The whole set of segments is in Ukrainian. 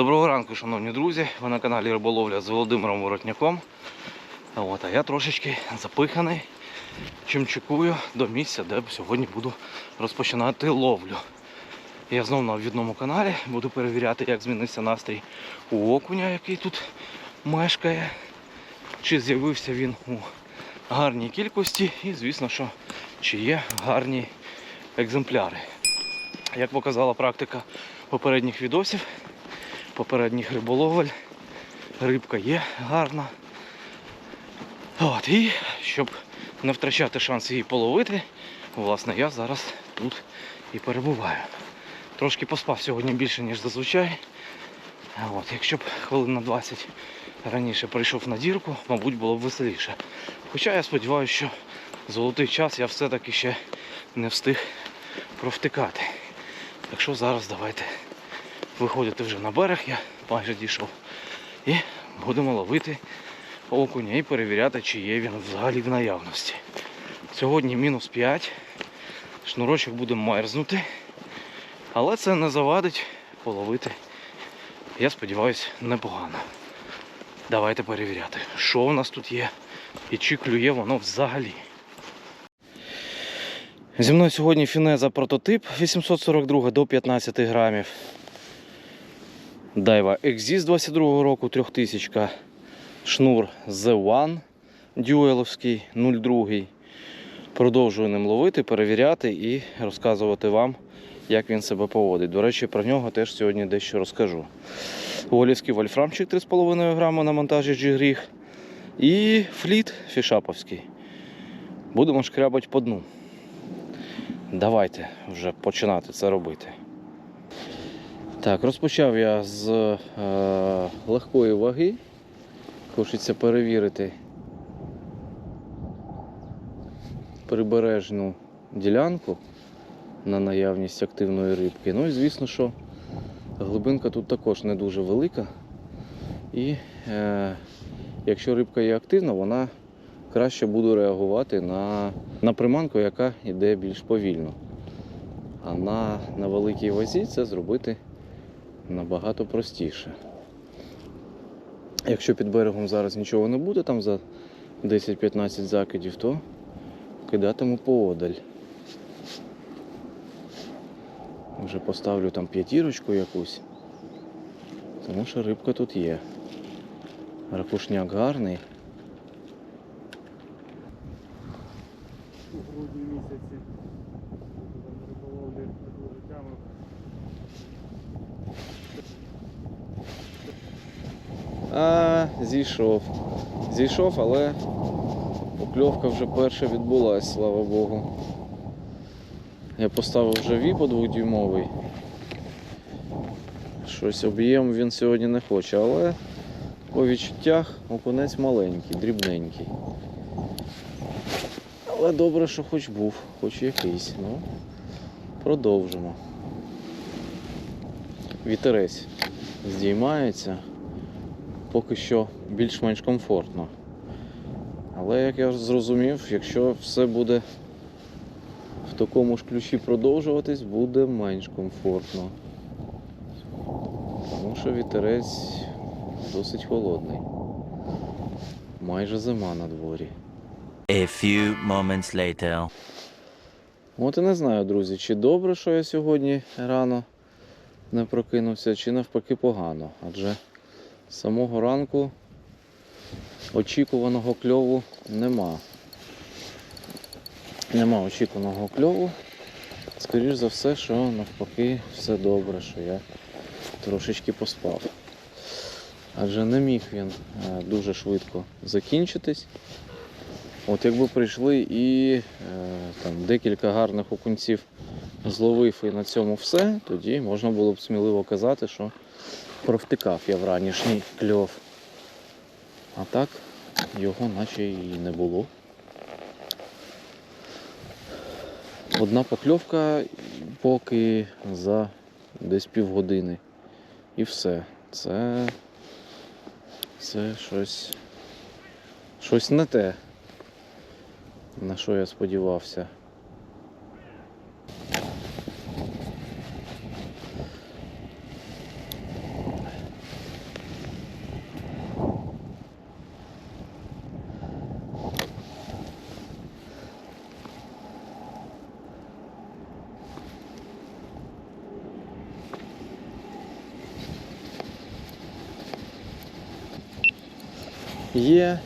Доброго ранку, шановні друзі. Ви на каналі Риболовля з Володимиром Воротняком. От, а я трошечки запиханий, чим чекую до місця, де сьогодні буду розпочинати ловлю. Я знову на відному каналі буду перевіряти, як змінився настрій у окуня, який тут мешкає. Чи з'явився він у гарній кількості і, звісно, що чи є гарні екземпляри. Як показала практика попередніх відосів, попередніх риболовель, рибка є гарна. От, і щоб не втрачати шанс її половити, власне, я зараз тут і перебуваю. Трошки поспав сьогодні більше, ніж зазвичай. От, якщо б хвилин на 20 раніше прийшов на дірку, мабуть, було б веселіше. Хоча я сподіваюся, що золотий час я все-таки ще не встиг провтикати. Так що зараз давайте виходити вже на берег, я майже дійшов. І будемо ловити окуня і перевіряти, чи є він взагалі в наявності. Сьогодні мінус 5, шнурочок буде мерзнути, але це не завадить половити. Я сподіваюся, непогано. Давайте перевіряти, що у нас тут є і чи клює воно взагалі. Зі мною сьогодні фінеза прототип 842 до 15 грамів. Дайва Exis 22 року 3000. Шнур The One дюеловський 02. Продовжую ним ловити, перевіряти і розказувати вам, як він себе поводить. До речі, про нього теж сьогодні дещо розкажу. Волівський вольфрамчик 3,5 грама на монтажі G-Grig. І фліт фішаповський. Будемо шкрябати по дну. Давайте вже починати це робити. Так, розпочав я з е, легкої ваги. Хочеться перевірити прибережну ділянку на наявність активної рибки. Ну і звісно, що глибинка тут також не дуже велика. І е, якщо рибка є активна, вона краще буде реагувати на, на приманку, яка йде більш повільно. А на, на великій вазі це зробити набагато простіше. Якщо під берегом зараз нічого не буде, там за 10-15 закидів, то кидатиму поодаль. Вже поставлю там п'ятірочку якусь, тому що рибка тут є. Ракушняк гарний. у грудні місяці. Риболовлі життями. А, зійшов. Зійшов, але покльовка вже перша відбулась, слава Богу. Я поставив вже віпо двохдюймовий. Щось об'єм він сьогодні не хоче, але по відчуттях окунець маленький, дрібненький. Але добре, що хоч був, хоч якийсь. Ну, продовжимо. Вітерець здіймається поки що більш-менш комфортно. Але як я зрозумів, якщо все буде в такому ж ключі продовжуватись, буде менш комфортно. Тому що вітерець досить холодний. Майже зима на дворі. A few moments later. От і не знаю, друзі, чи добре, що я сьогодні рано не прокинувся, чи навпаки погано. Адже з самого ранку очікуваного кльову нема. Нема очікуваного кльову. Скоріш за все, що навпаки все добре, що я трошечки поспав. Адже не міг він е, дуже швидко закінчитись. От якби прийшли і е, там декілька гарних окунців зловив і на цьому все, тоді можна було б сміливо казати, що провтикав я в ранішній кльов. А так його наче і не було. Одна покльовка поки за десь півгодини. І все. Це, це щось, щось не те, на що я сподівався. Є.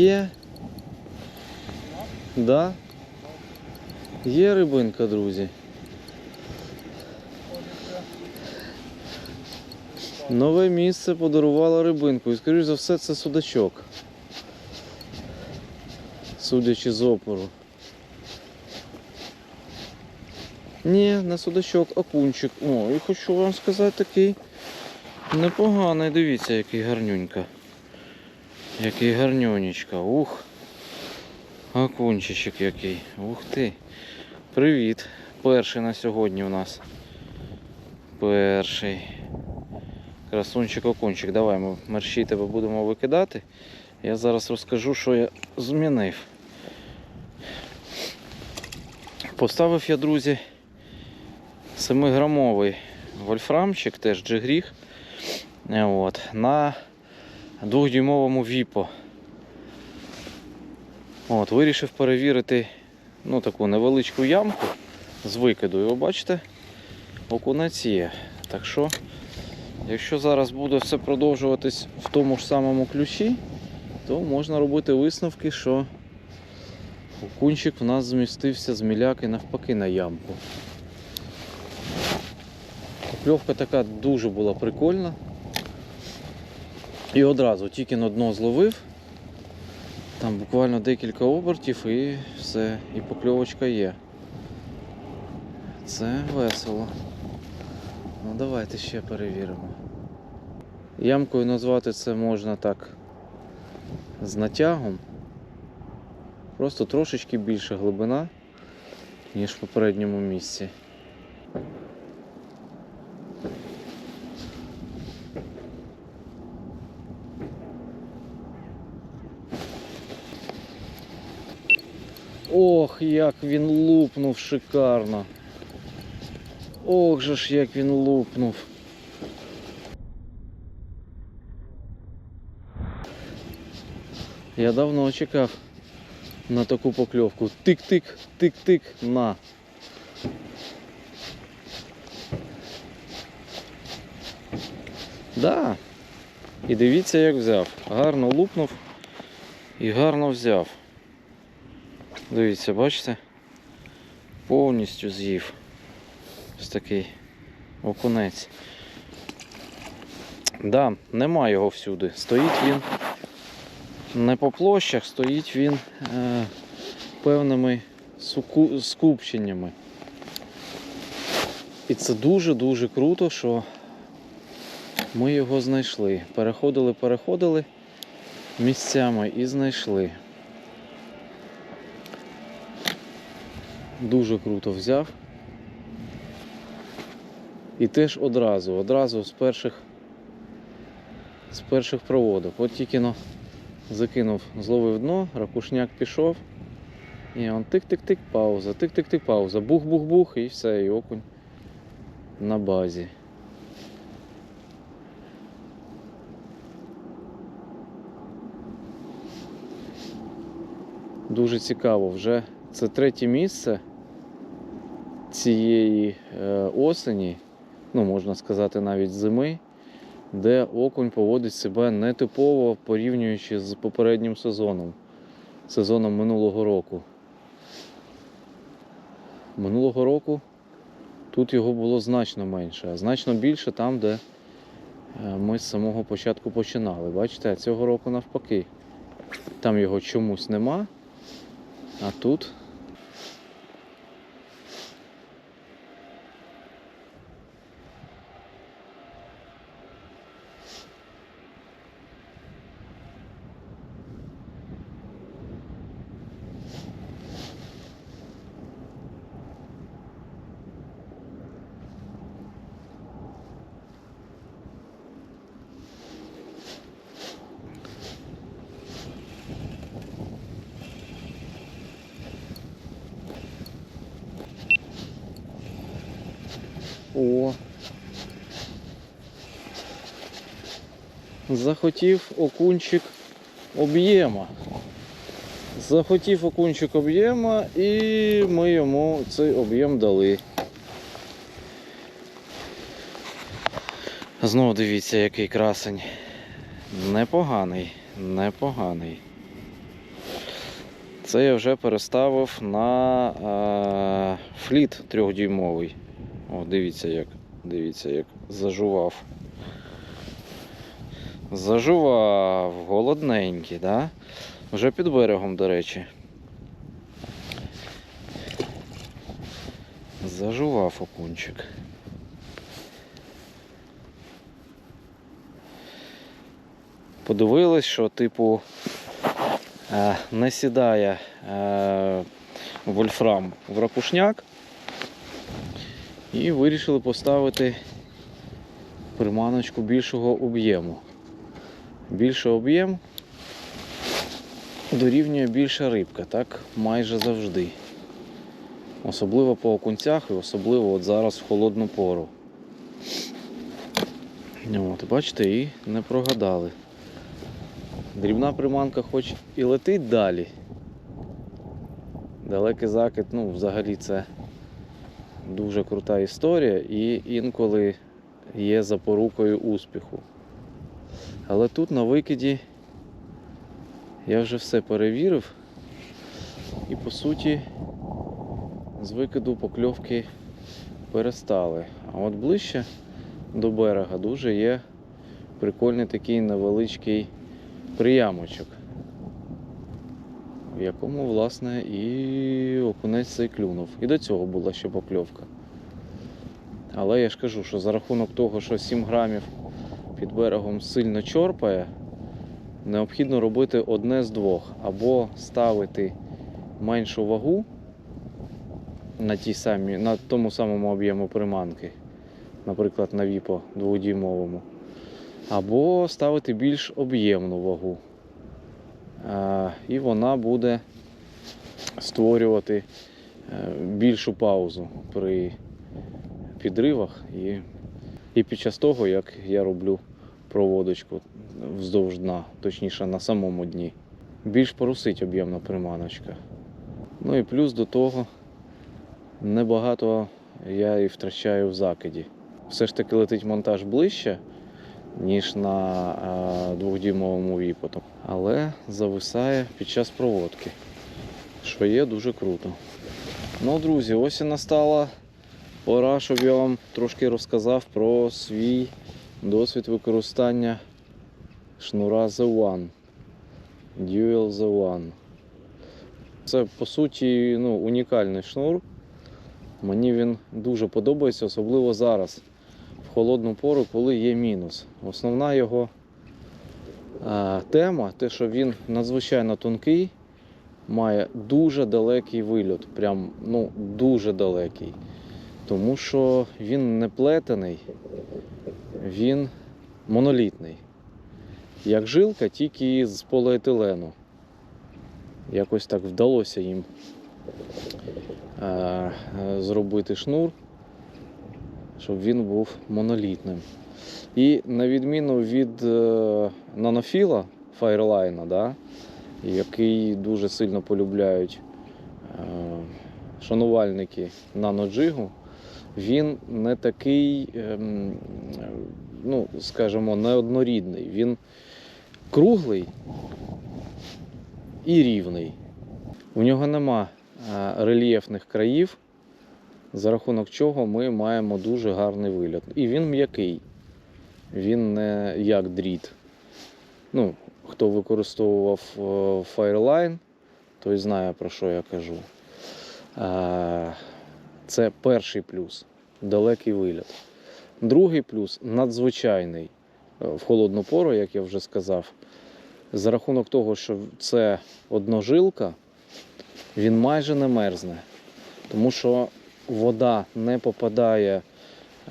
Є. Да. Є рибинка, друзі. Нове місце подарувало рибинку. І скоріш за все це судачок. Судячи з опору. Ні, не судачок, окунчик. О, і хочу вам сказати такий непоганий. Дивіться, який гарнюнька. Який гарнюнечка. Ух. Окунчичок який. Ух ти. Привіт. Перший на сьогодні у нас. Перший. Красунчик окунчик. Давай ми мерщій тебе будемо викидати. Я зараз розкажу, що я змінив. Поставив я, друзі, 7-грамовий вольфрамчик, теж джигріг. Е, От, на 2-дюймовому віпо. От, вирішив перевірити ну, таку невеличку ямку з викиду. І ви бачите, окунець є. Так що, якщо зараз буде все продовжуватись в тому ж самому ключі, то можна робити висновки, що окунчик в нас змістився з міляки навпаки на ямку. Покльовка така дуже була прикольна. І одразу тільки на дно зловив. Там буквально декілька обертів і все, і покльовочка є. Це весело. Ну давайте ще перевіримо. Ямкою назвати це можна так з натягом. Просто трошечки більша глибина, ніж в попередньому місці. Ох, як він лупнув шикарно. Ох же ж, як він лупнув. Я давно чекав на таку покльовку. Тик-тик, тик-тик, на. Да. І дивіться, як взяв. Гарно лупнув і гарно взяв. Дивіться, бачите? Повністю з'їв. Ось такий окунець. Да, нема його всюди. Стоїть він не по площах, стоїть він е, певними суку, скупченнями. І це дуже-дуже круто, що ми його знайшли. Переходили, переходили місцями і знайшли. Дуже круто взяв. І теж одразу, одразу з перших з перших проводок. От тільки но закинув, зловив дно, ракушняк пішов. І он тик-тик-тик, пауза, тик-тик-тик, пауза, бух-бух-бух і все, і окунь на базі. Дуже цікаво, вже це третє місце цієї е, осені, ну можна сказати навіть зими, де окунь поводить себе нетипово порівнюючи з попереднім сезоном, сезоном минулого року. Минулого року тут його було значно менше, а значно більше там, де е, ми з самого початку починали. Бачите, цього року навпаки. Там його чомусь нема, а тут О. Захотів окунчик об'єма. Захотів окунчик об'єма і ми йому цей об'єм дали. Знову дивіться, який красень. Непоганий, непоганий. Це я вже переставив на е, фліт трьохдюймовий. О, дивіться як. Дивіться, як зажував. Зажував, голодненький, да? Вже під берегом, до речі. Зажував окунчик. Подивились, що типу е, не сідає е, вольфрам в ракушняк. І вирішили поставити приманочку більшого об'єму. Більший об'єм дорівнює більша рибка, так майже завжди. Особливо по окунцях і особливо от зараз в холодну пору. От, бачите, і не прогадали. Дрібна приманка хоч і летить далі. Далекий закид, ну, взагалі це дуже крута історія і інколи є запорукою успіху. Але тут на викиді я вже все перевірив і по суті з викиду покльовки перестали. А от ближче до берега дуже є прикольний такий невеличкий приямочок, в якому, власне, і окунець цей клюнув. І до цього була ще покльовка. Але я ж кажу, що за рахунок того, що 7 грамів під берегом сильно чорпає, необхідно робити одне з двох. Або ставити меншу вагу на, тій самі, на тому самому об'єму приманки, наприклад, на віпо дводюймовому, або ставити більш об'ємну вагу. І вона буде створювати е, більшу паузу при підривах і, і під час того, як я роблю проводочку вздовж дна, точніше на самому дні. Більш порусить об'ємна приманочка. Ну і плюс до того небагато я і втрачаю в закиді. Все ж таки летить монтаж ближче, ніж на е, двохдюймовому віпоту, але зависає під час проводки, що є дуже круто. Ну, друзі, ось і настала пора, щоб я вам трошки розказав про свій досвід використання шнура The One. Duel The One. Це по суті ну, унікальний шнур. Мені він дуже подобається, особливо зараз, в холодну пору, коли є мінус. Основна його е, тема, те, що він надзвичайно тонкий, має дуже далекий вильот. Прям ну, дуже далекий. Тому що він не плетений, він монолітний. Як жилка, тільки з поліетилену. Якось так вдалося їм е, зробити шнур, щоб він був монолітним. І на відміну від е, нанофіла Fireliner, да, який дуже сильно полюбляють е, шанувальники наноджигу, він не такий, ем, ну, скажімо, неоднорідний. Він круглий і рівний. У нього нема е, рельєфних країв, за рахунок чого ми маємо дуже гарний вигляд. І він м'який. Він не як дріт. Ну, хто використовував е, Fireline, той знає про що я кажу. Це перший плюс далекий вигляд. Другий плюс надзвичайний е, в холодну пору, як я вже сказав. За рахунок того, що це одножилка, він майже не мерзне, тому що вода не попадає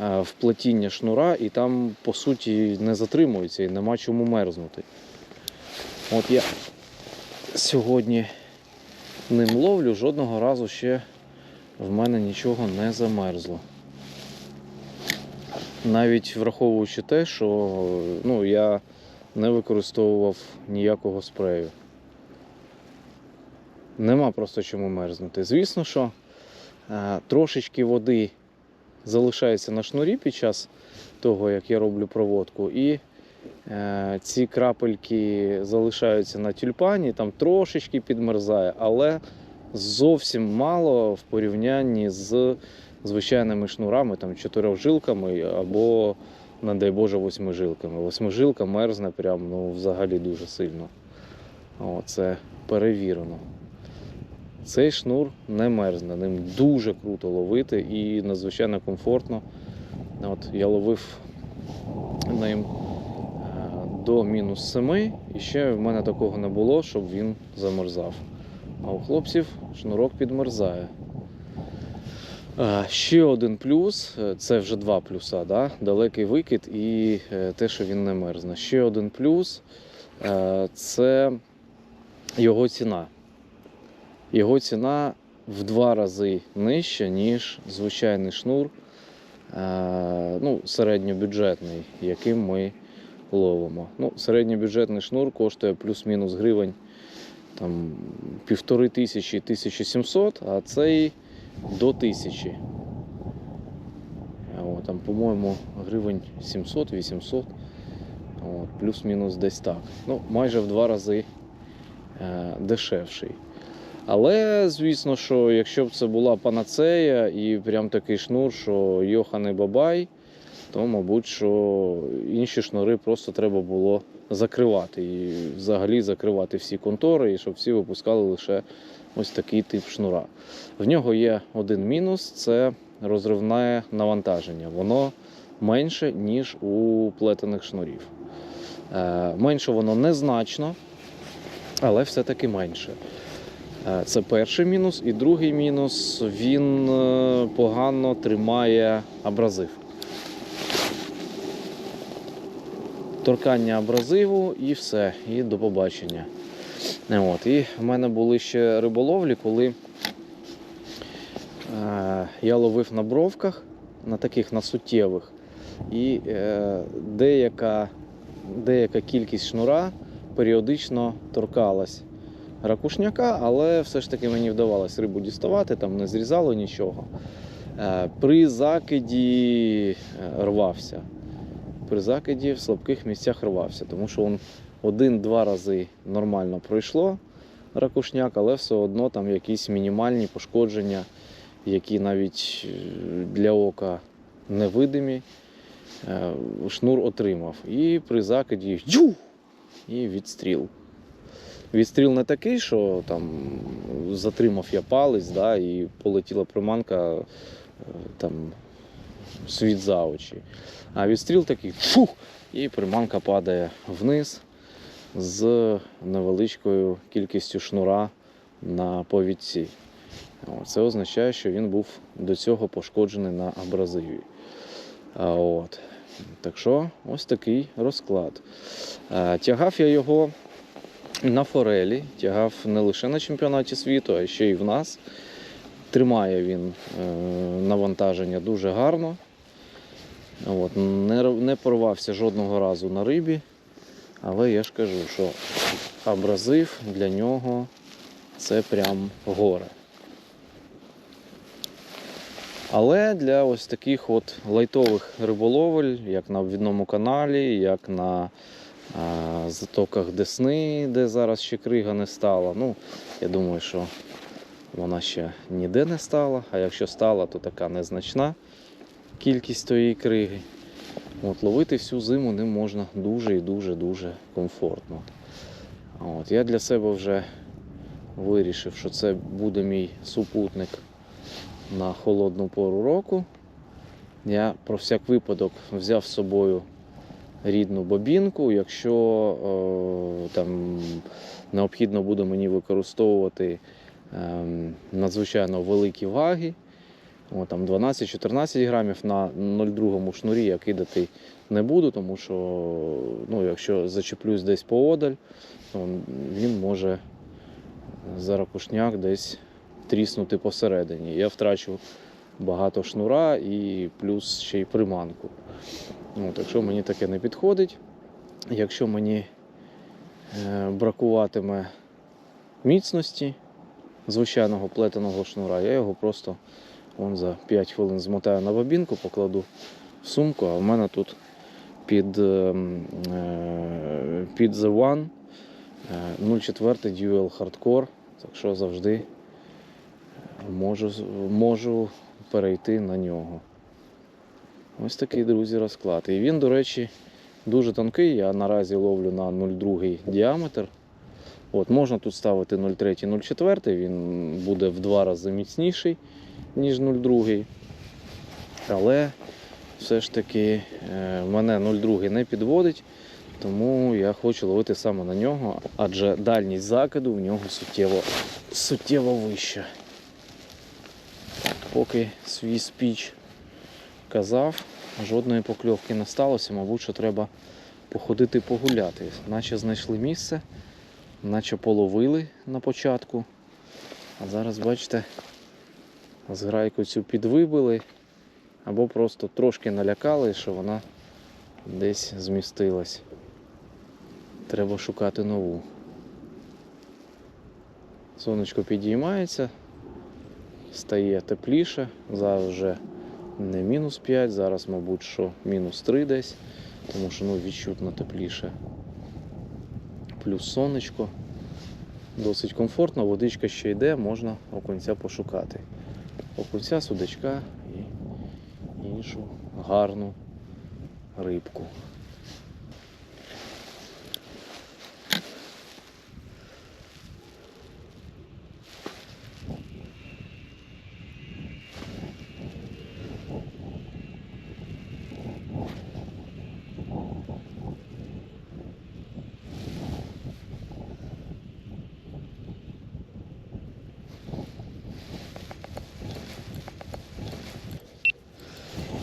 е, в плетіння шнура і там, по суті, не затримується і нема чому мерзнути. От я сьогодні ним ловлю, жодного разу ще в мене нічого не замерзло. Навіть враховуючи те, що ну, я не використовував ніякого спрею. Нема просто чому мерзнути. Звісно, що е, трошечки води залишається на шнурі під час того, як я роблю проводку, і Е, Ці крапельки залишаються на тюльпані, там трошечки підмерзає, але зовсім мало в порівнянні з звичайними шнурами, там чотирьохжилками або, не дай Боже, восьмижилками. Восьмижилка мерзне прям ну, взагалі дуже сильно. О, це перевірено. Цей шнур не мерзне, ним дуже круто ловити і надзвичайно комфортно. От я ловив ним е, до мінус 7, і ще в мене такого не було, щоб він замерзав. А у хлопців шнурок підмерзає. Е, Ще один плюс е, це вже два плюса, да? далекий викид і е, те, що він не мерзне. Ще один плюс це його ціна. Його ціна в два рази нижча, ніж звичайний шнур, ну, середньобюджетний, яким ми ловимо. Ну, середньобюджетний шнур коштує плюс-мінус гривень там, півтори тисячі 1700, а цей до тисячі. Там, по-моєму, гривень 700-800. Плюс-мінус десь так. Ну, майже в два рази е, дешевший. Але, звісно, що якщо б це була панацея і прям такий шнур, що йоханий бабай, то, мабуть, що інші шнури просто треба було закривати. І взагалі закривати всі контори, і щоб всі випускали лише ось такий тип шнура. В нього є один мінус це розривне навантаження. Воно менше, ніж у плетених шнурів. Е, Менше воно незначно, але все-таки менше. Е, Це перший мінус. І другий мінус він е, погано тримає абразив. Торкання абразиву і все, і до побачення. От. І в мене були ще риболовлі, коли е, я ловив на бровках, на таких на суттєвих, і е, деяка, деяка кількість шнура періодично торкалась ракушняка, але все ж таки мені вдавалось рибу діставати, там не зрізало нічого. Е, При закиді е, рвався. При закиді в слабких місцях рвався, тому що він один-два рази нормально пройшло ракушняк, але все одно там якісь мінімальні пошкодження, які навіть е, для ока невидимі, е, шнур отримав. І при закиді джу! і відстріл. Відстріл не такий, що там затримав я палець, да, і полетіла приманка е, там, світ за очі. А відстріл такий фух, і приманка падає вниз з невеличкою кількістю шнура на повідці. Це означає, що він був до цього пошкоджений на абразиві. От. Так що ось такий розклад. Тягав я його на форелі, тягав не лише на чемпіонаті світу, а ще й в нас. Тримає він е, навантаження дуже гарно. От, не, не порвався жодного разу на рибі. Але я ж кажу, що абразив для нього це прям горе. Але для ось таких от лайтових риболовель, як на обвідному каналі, як на а, затоках Десни, де зараз ще крига не стала. Ну, я думаю, що вона ще ніде не стала, а якщо стала, то така незначна кількість тої криги. От, ловити всю зиму ним можна дуже і дуже дуже комфортно. От, я для себе вже вирішив, що це буде мій супутник на холодну пору року. Я про всяк випадок взяв з собою рідну бобінку. Якщо е, там необхідно буде мені використовувати е, надзвичайно великі ваги, о, там 12-14 грамів на 0,2 шнурі я кидати не буду, тому що ну, якщо зачеплюсь десь поодаль, то він може за ракушняк десь тріснути посередині. Я втрачу багато шнура і плюс ще й приманку. От, якщо мені таке не підходить, якщо мені е, бракуватиме міцності звичайного плетеного шнура, я його просто вон за 5 хвилин змотаю на бобінку, покладу в сумку, а в мене тут під, ем, е, під The One. Е, 04 Dual Hardcore. Так що завжди можу, можу перейти на нього. Ось такий, друзі, розклад. І він, до речі, дуже тонкий. Я наразі ловлю на 0,2 діаметр. От, можна тут ставити 0,3, 0,4, він буде в два рази міцніший, ніж 0,2. Але все ж таки е, мене 0,2 не підводить, тому я хочу ловити саме на нього, адже дальність закиду в нього суттєво, суттєво вища. Поки свій спіч казав, жодної покльовки не сталося, мабуть, що треба походити погуляти. Наче знайшли місце, наче половили на початку. А зараз, бачите, зграйку цю підвибили або просто трошки налякали, що вона десь змістилась. Треба шукати нову. Сонечко підіймається, стає тепліше. Зараз вже не мінус 5, зараз, мабуть, що мінус 3 десь, тому що ну, відчутно тепліше. Плюс сонечко. Досить комфортно, водичка ще йде, можна окунця пошукати. Окунця, судачка і іншу гарну рибку.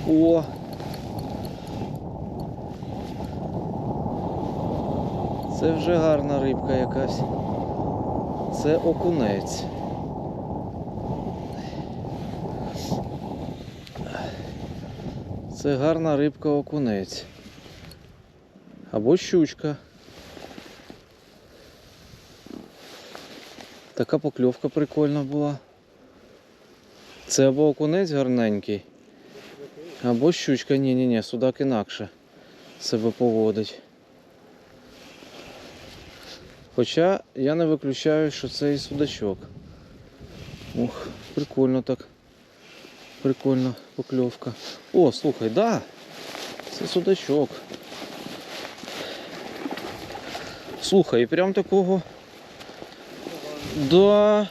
О! Це вже гарна рибка. Це окунець. Це гарна рибка окунець. Або щучка. Така покльовка прикольна була. Це або окунець гарненький. Або щучка, ні, ні, ні, судак інакше себе поводить. Хоча я не виключаю, що це і судачок. Ух, прикольно так. Прикольна покльовка. О, слухай, да, це судачок. Слухай, і прям такого. Да.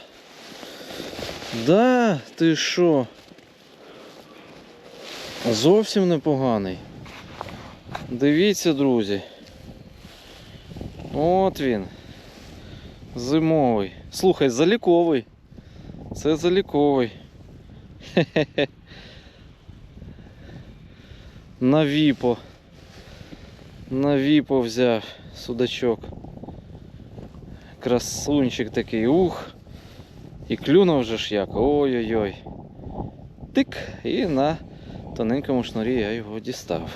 Да, ти що? Зовсім непоганий. Дивіться, друзі. От він. Зимовий. Слухай, заліковий. Це заліковий. Хе-хе-хе. На віпо. На віпо взяв судачок. Красунчик такий, ух. І клюнув же ж як. Ой-ой-ой. Тик. І на тоненькому шнурі я його дістав.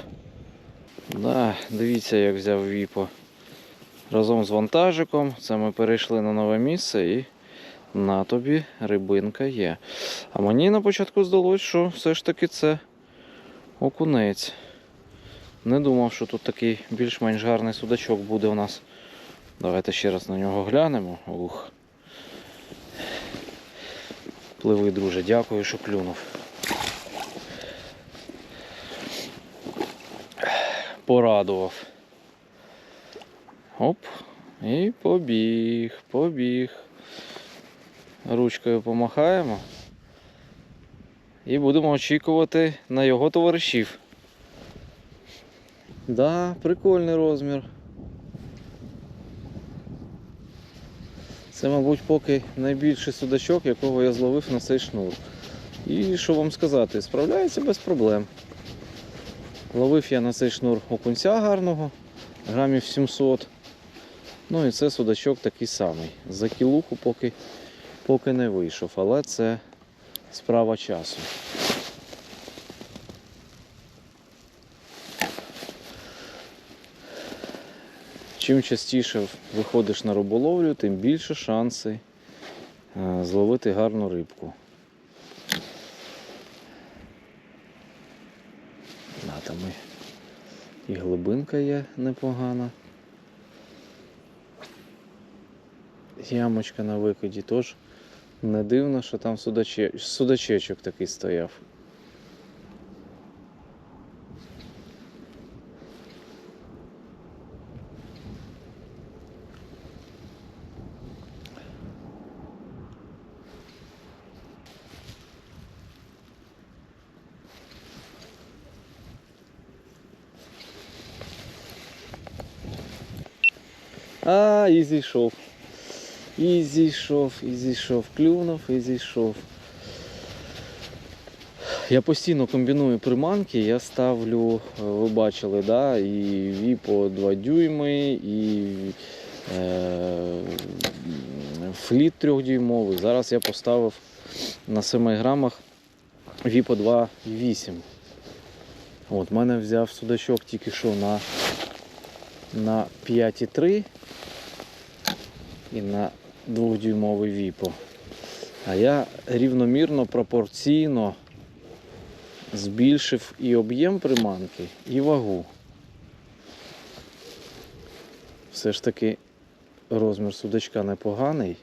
Да, дивіться, як взяв віпо. Разом з вантажиком. Це ми перейшли на нове місце і на тобі рибинка є. А мені на початку здалося, що все ж таки це окунець. Не думав, що тут такий більш-менш гарний судачок буде у нас. Давайте ще раз на нього глянемо. Ух. Пливи, друже, дякую, що клюнув. Порадував. Оп. І побіг, побіг. Ручкою помахаємо. І будемо очікувати на його товаришів. Да, прикольний розмір. Це, мабуть, поки найбільший судачок, якого я зловив на цей шнур. І що вам сказати, справляється без проблем. Ловив я на цей шнур окунця гарного, грамів 700. Ну і це судачок такий самий. За кілуху поки, поки не вийшов, але це справа часу. Чим частіше виходиш на риболовлю, тим більше шанси е, зловити гарну рибку. На, там ми І глибинка є непогана. Ямочка на викиді теж не дивно, що там судаче... судачечок такий стояв. А, і зійшов. І зійшов, і зійшов, клюнув, і зійшов. Я постійно комбіную приманки, я ставлю, е, ви бачили, да, і віпо 2 дюйми, і е, фліт 3 дюймовий. Зараз я поставив на 7 грамах віпо 2,8. От, мене взяв судачок тільки що на, на 5,3 і на 2-дюймовий віпо. А я рівномірно, пропорційно збільшив і об'єм приманки, і вагу. Все ж таки розмір судачка непоганий,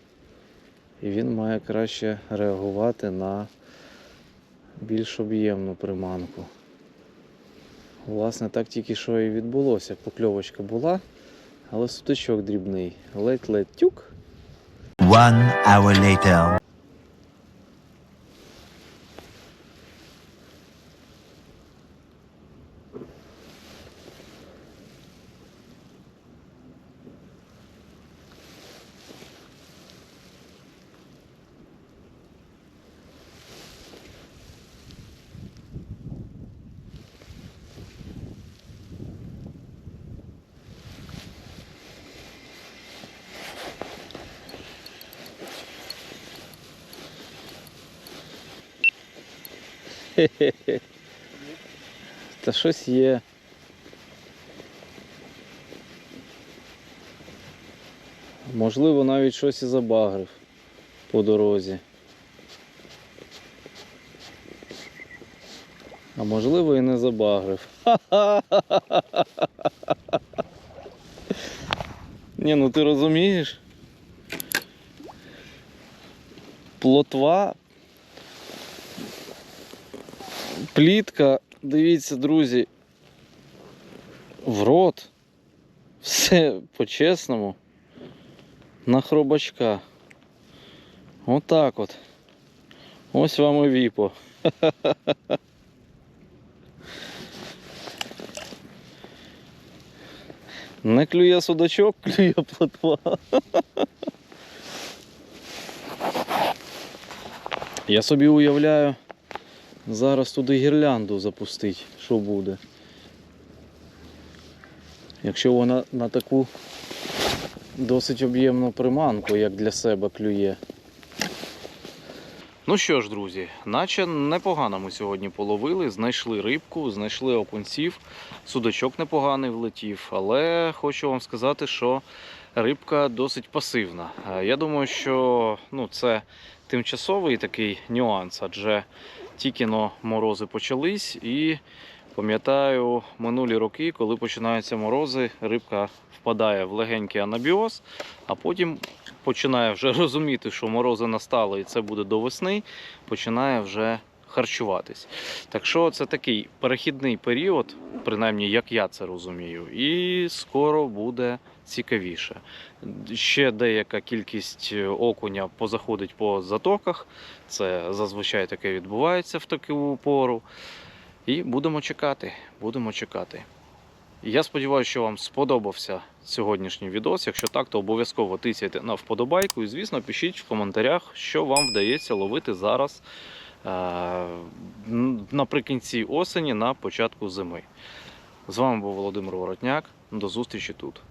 і він має краще реагувати на більш об'ємну приманку. Власне, так тільки що і відбулося. Покльовочка була, але судачок дрібний. Ледь-ледь тюк. One hour later. Та щось є. Можливо, навіть щось і забагрив по дорозі. А можливо і не забагрив. Ні, ну ти розумієш? Плотва. Плітка, дивіться, друзі. В рот. Все по-чесному. На хробачка. Отак от. Ось вам і віпо. Не клює судачок, клює плотва. Я собі уявляю, зараз туди гірлянду запустить, що буде. Якщо вона на таку досить об'ємну приманку, як для себе клює. Ну що ж, друзі, наче непогано ми сьогодні половили, знайшли рибку, знайшли окунців, судачок непоганий влетів, але хочу вам сказати, що рибка досить пасивна. Е, Я думаю, що ну, це тимчасовий такий нюанс, адже тільки но морози почались і пам'ятаю минулі роки, коли починаються морози, рибка впадає в легенький анабіоз, а потім починає вже розуміти, що морози настали і це буде до весни, починає вже харчуватись. Так що це такий перехідний період, принаймні як я це розумію, і скоро буде цікавіше. Ще деяка кількість окуня позаходить по затоках. Це зазвичай таке відбувається в таку пору. І будемо чекати, будемо чекати. Я сподіваюся, що вам сподобався сьогоднішній відос. Якщо так, то обов'язково тисяйте на вподобайку і, звісно, пишіть в коментарях, що вам вдається ловити зараз е- наприкінці осені, на початку зими. З вами був Володимир Воротняк. До зустрічі тут.